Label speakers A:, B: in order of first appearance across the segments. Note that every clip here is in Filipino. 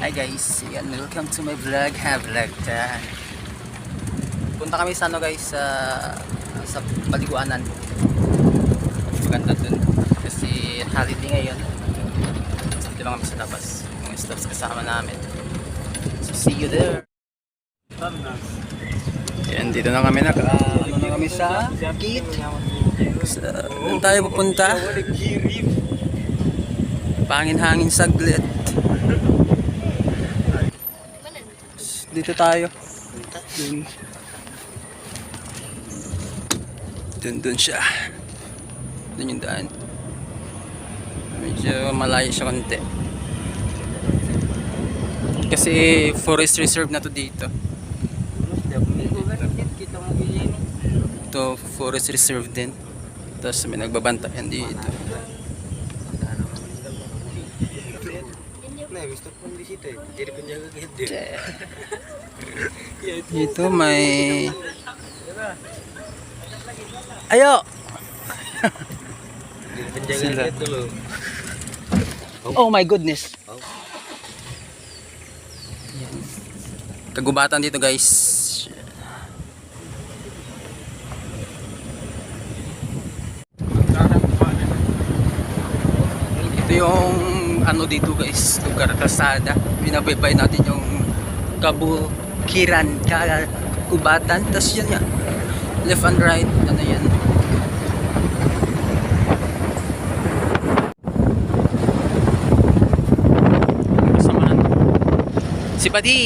A: Hi guys, yan, welcome to my vlog, ha, vlog dyan. Punta kami sa ano guys, sa, sa paliguanan. Maganda dun. Kasi holiday ngayon. So, dito lang kami sa labas. Mga staffs kasama namin. So see you there. Yan, dito na kami nag, ah, ano na kami sa gate. Sa, doon tayo pupunta. Pangin-hangin saglit. Dito tayo. Dun. Dun, dun siya. Dun yung daan. Medyo malayo siya konti. Kasi forest reserve na to dito. Ito forest reserve din. Tapos may nagbabantayan dito. Dito may... Ayo! Sila.
B: gitu loh.
A: Oh my goodness!
B: Oh.
A: Kagubatan dito guys. Ito ano dito guys, lugar kalsada. Binabaybay natin yung Kabukiran, Kagubatan. Tapos yun nga, left and right, ano yan. Si Buddy!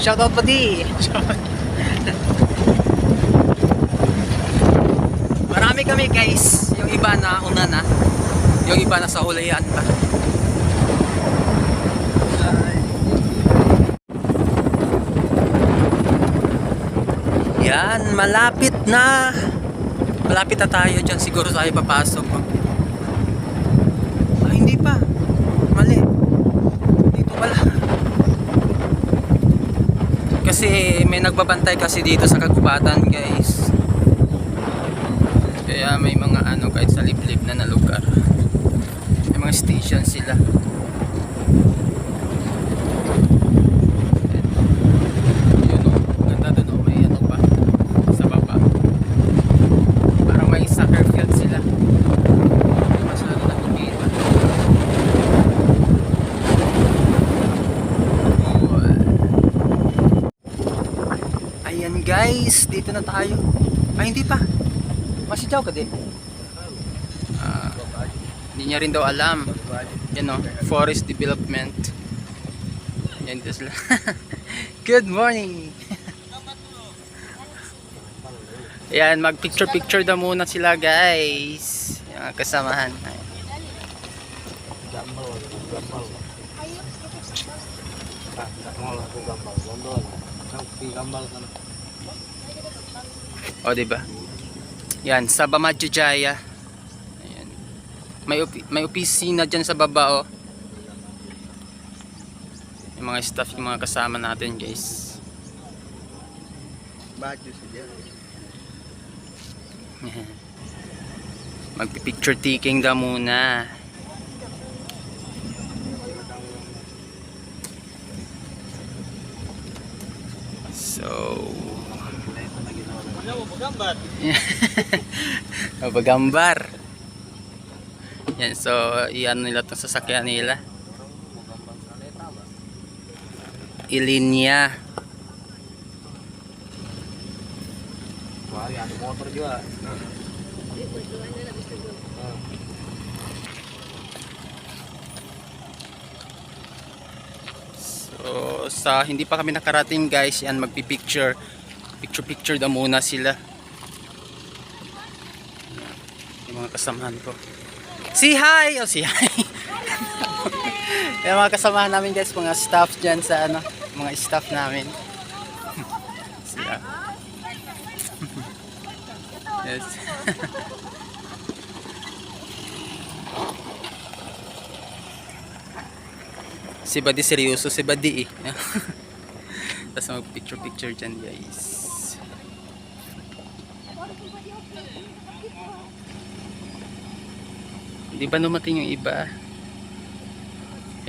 A: Shoutout Buddy! Marami kami guys. Yung iba na una na. Yung iba na sa hulayan pa. Yan, malapit na. Malapit na tayo dyan. Siguro tayo papasok. Ay, hindi pa. Mali. Dito pala. Kasi may nagbabantay kasi dito sa kagubatan guys. Kaya may mga ano kahit sa liblib na na lugar. May mga station sila. Yun o. Ganda dun o. May ano pa. Sa baba. Parang may soccer field sila. Hindi masyado nakikita. Ayan guys, dito na tayo. Ay hindi pa. Masitaw ka din. Ah, hindi niya rin daw alam. Yan o, forest development. Yan sila. Good morning! Ayan, mag picture picture daw muna sila guys. Yung kasamahan.
B: Gambal, gambal.
A: O, di ba? Yan, sa Bamadjo Jaya. Ayan. May, opi- may opisina dyan sa baba, oh. Yung mga staff, yung mga kasama natin, guys.
B: Baju saja.
A: Magpipicture taking daw muna. So,
B: Gambar.
A: Mabagambar. Yan, so, iyan nila itong sasakyan nila. Ilinya.
B: Wah, ada motor juga.
A: So, sa hindi pa kami nakarating guys, yan magpipicture. Picture picture daw muna sila. Yung mga kasamahan ko. Si hi! Oh, si hi! yung mga kasamahan namin guys, mga staff dyan sa ano, mga staff namin. Yes. Si Buddy seryoso, si Buddy eh. Tapos mag picture picture dyan guys. Di ba numating yung iba?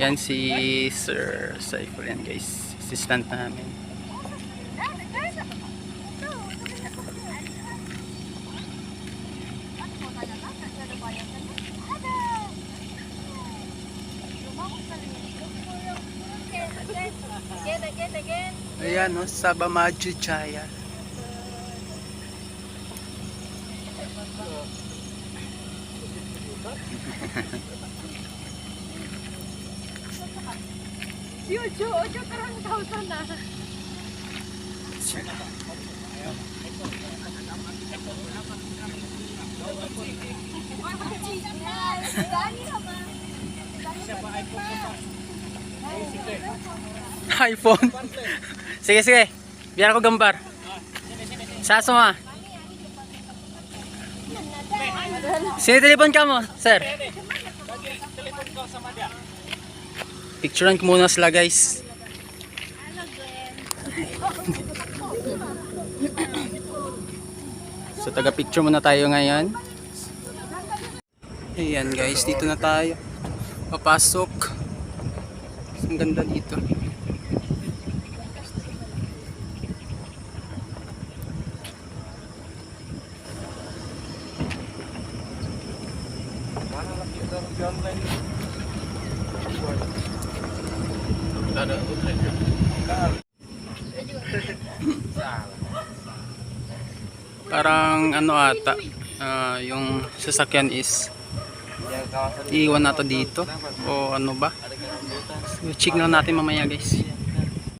A: Yan si Sir Saiful yan guys. Assistant namin. Ayan no, Sabamaju Jaya.
C: Ocho, ocho karang thousand na.
A: iPhone. sige, sige. Biar ako gambar. Sa suma. Sino telepon ka mo, sir? Picturean ko muna sila guys. so taga picture muna tayo ngayon. Ayan guys, dito na tayo. Papasok. Ang ganda dito. Parang ano ata, ah, yung sasakyan is iiwan nato dito o ano ba? So, check lang natin mamaya guys.